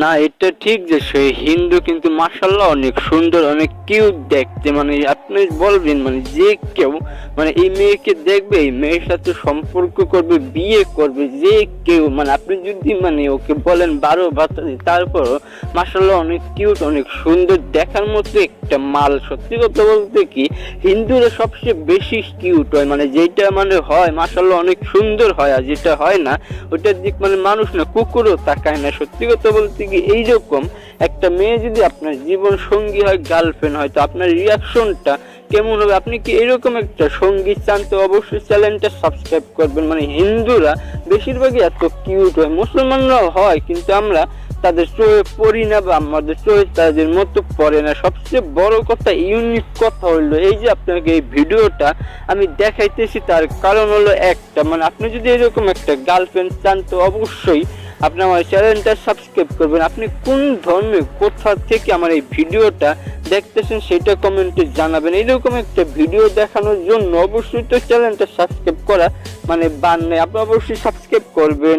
না, এটা ঠিক যে সে হিন্দু কিন্তু মাসাল্লাহ অনেক সুন্দর, অনেক কিউট দেখতে। মানে আপনি বলবেন মানে যে কেউ মানে এই মেয়েকে দেখবে, এই মেয়ের সাথে সম্পর্ক করবে, বিয়ে করবে, যে কেউ মানে আপনি যদি মানে ওকে বলেন বারো বাতাসে, তারপরও মাসাল্লাহ অনেক কিউট অনেক সুন্দর দেখার মতো একটা মাল। সত্যি কথা বলতে কি, হিন্দুরা সবচেয়ে বেশি কিউট হয়। মানে যেটা মানে হয় মাসাল্লাহ অনেক সুন্দর হয়, আর যেটা হয় না, ওটার দিক মানে মানুষ না, কুকুরও তাকায় না। সত্যি কথা বলতে কি এইরকম একটা মেয়ে যদি আপনার জীবন সঙ্গী হয় গার্লফ্রেন্ড হয়, তো আপনার রিয়াকশনটা কেমন হবে? আপনি কি এরকম একটা সংগীত চান? তো অবশ্যই চ্যানেলটা সাবস্ক্রাইব করবেন। মানে হিন্দুরা বেশিরভাগই এত কিউট হয়, মুসলমানরাও হয়, কিন্তু আমরা তাদের চোখে পড়ি না বা আমাদের চোখে তাদের মতো পড়ে না। সবচেয়ে বড় কথা ইউনিক কথা হলো এই যে আপনাকে এই ভিডিওটা আমি দেখাইতেছি, তার কারণ হলো একটা। মানে আপনি যদি এরকম একটা গার্লফ্রেন্ড চান, তো অবশ্যই আপনি আমার চ্যানেলটা সাবস্ক্রাইব করবেন। আপনি কোন ধর্মে, কোথা থেকে আমার এই ভিডিওটা দেখতেছেন সেটা কমেন্টে জানাবেন। এরকম একটা ভিডিও দেখানোর জন্য অবশ্যই তো চ্যানেলটা সাবস্ক্রাইব করা মানে বান নেই। আপনি অবশ্যই সাবস্ক্রাইব করবেন।